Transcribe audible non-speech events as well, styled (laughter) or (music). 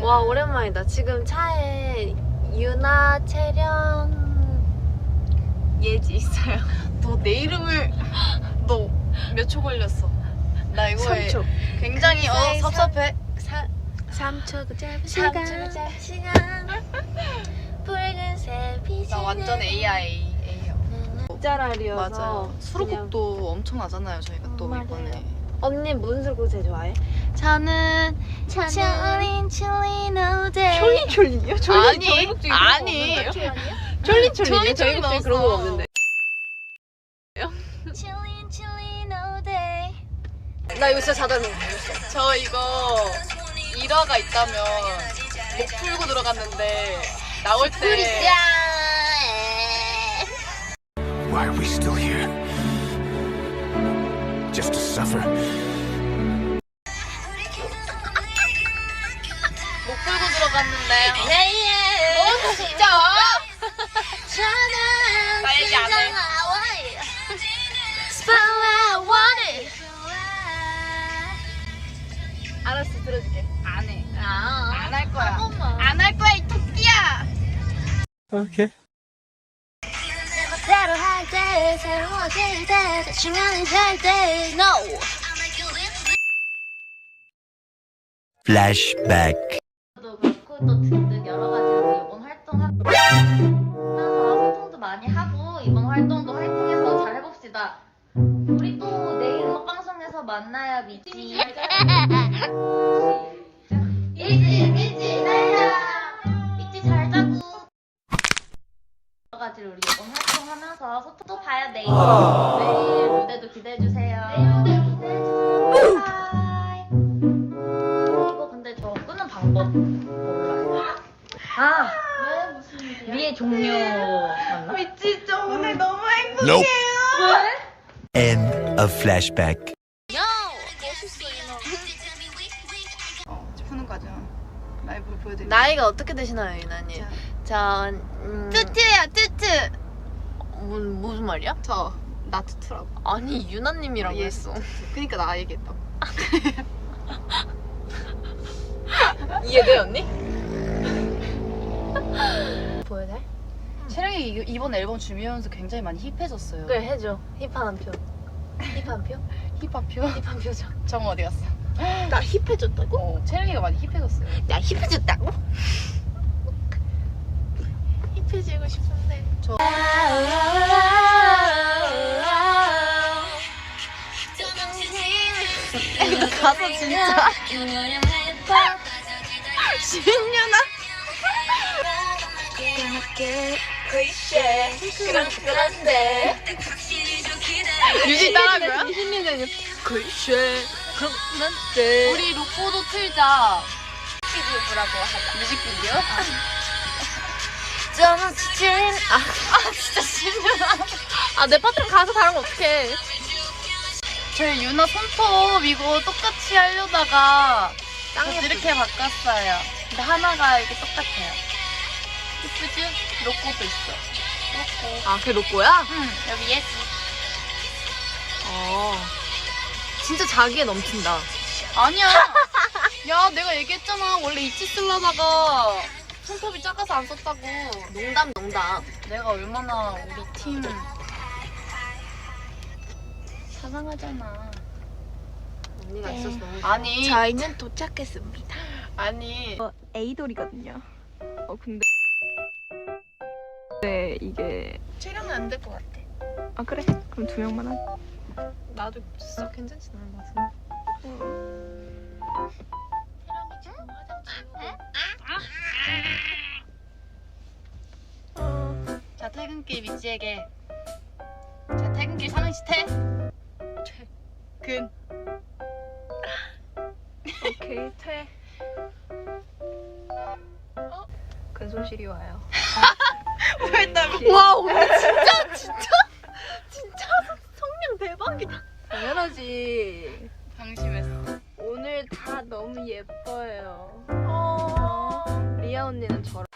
와 오랜만이다. 지금 차에 유나, 채령, 예지 있어요. (laughs) 너 내 이름을 너 몇 초 걸렸어? 나 이거에 3초. 굉장히 어 사이 섭섭해. 3초 그 짧은 삼초 시간. 그 짧은 (laughs) 시간. 붉은색 빛이 나 완전 AI A야. 짤알이어서 맞아요. 수록곡도 엄청 하잖아요. 저희가 또 음, 맞아요. 이번에. 언니 무슨 수록곡 제일 좋아해? 저는 촐린 촐린 노데. 촐린 촐린이요? 아니, 아니. 촐린 촐린이요? 촐린 저희 촐린 곡 중에 그런 거. 없는데. 촐린 촐린 노데. 나 이거 진짜 자다는 거 모르겠어. 저 이거 일화가 있다면 목 풀고 들어갔는데 나올 때 Why are we still here? Just to suffer? 풀고 들어갔는데 너 진짜 나 얘기 안 해. 알았어 들어줄게 안 해. 안 할 거야. 안 할 거야 이 토끼야. 대로 할 때 새로워질 때 중요한 할 때 No Flashback. 또 등등 여러 가지로 이번 활동하면서 활동도 많이 하고 이번 활동도 활동해서 잘 해봅시다. 우리 또 내일 음악 방송에서 만나요 미지. 미지 미지 살자. 미지 잘 자고. 여러 가지로 우리 이번 활동하면서 소통 또 봐요 내일. 내일 종료 맞나? 미치 저 오늘 너무 행복해. Nope. 왜? End of flashback. 푸는 보여드릴게요. 나이가 어떻게 되시나요, 유나님? 자. 자, 음, 뚜뚜야 뚜뚜. 무슨, 무슨 말이야? 저나 뚜뚜라고. 아니, 유나님이라고 예. 했어. 그니까 나 얘기했다고. (laughs) 이해돼, 언니? (laughs) 보여돼? 채령이 이- 이번 앨범 준비하면서 굉장히 많이 힙해졌어요. 그래, 해줘. 힙한 표. 힙한 표? 힙합표. (laughs) 힙한 표정. 정 어디 갔어? 나 힙해졌다고? 어, 채령이가 많이 힙해졌어요. 나 힙해졌다고? 힙해지고 싶은데. (laughs) 가서 진짜. (laughs) 신윤아. 유진 따라한 거야? 글쎄. 그런데. 우리 로코도 틀자. 뮤직비디오라고 하자. 뮤직비디오? 저는 지친. 아, 아 진짜 신윤아. 아, 내 파트는 가서 다르면 어떡해. 저희 유나 손톱 이거 똑같이 하려다가 짱 이렇게 바꿨어요. 근데 하나가 이게 똑같아요. 예쁘지? 로꼬도 있어. 로꼬. 아, 그게 로꼬야? 응, 여기 예지. 어. 진짜 자기에 넘친다. 아니야. 야, 내가 얘기했잖아. 원래 이치 쓰려다가 손톱이 작아서 안 썼다고. 농담, 농담. 내가 얼마나 우리 팀 사랑하잖아. 언니가 있어서 너무. 아니. 저희는 도착했습니다. 아니. 에이돌이거든요. 어 근데 네 이게 촬영은 안 될 것 같아. 아 그래? 그럼 두 명만 한. 나도 진짜 괜찮지 않은 것 같은데. 자, 퇴근길 미지에게. 자, 퇴근길 삼행시 퇴. 퇴근. 오케이 퇴. 근손실이 와요. (laughs) 와, 언니 진짜, 진짜, 진짜 성량 대박이다. 당연하지. 방심했어. 오늘 다 너무 예뻐요. 어. 리아 언니는 저랑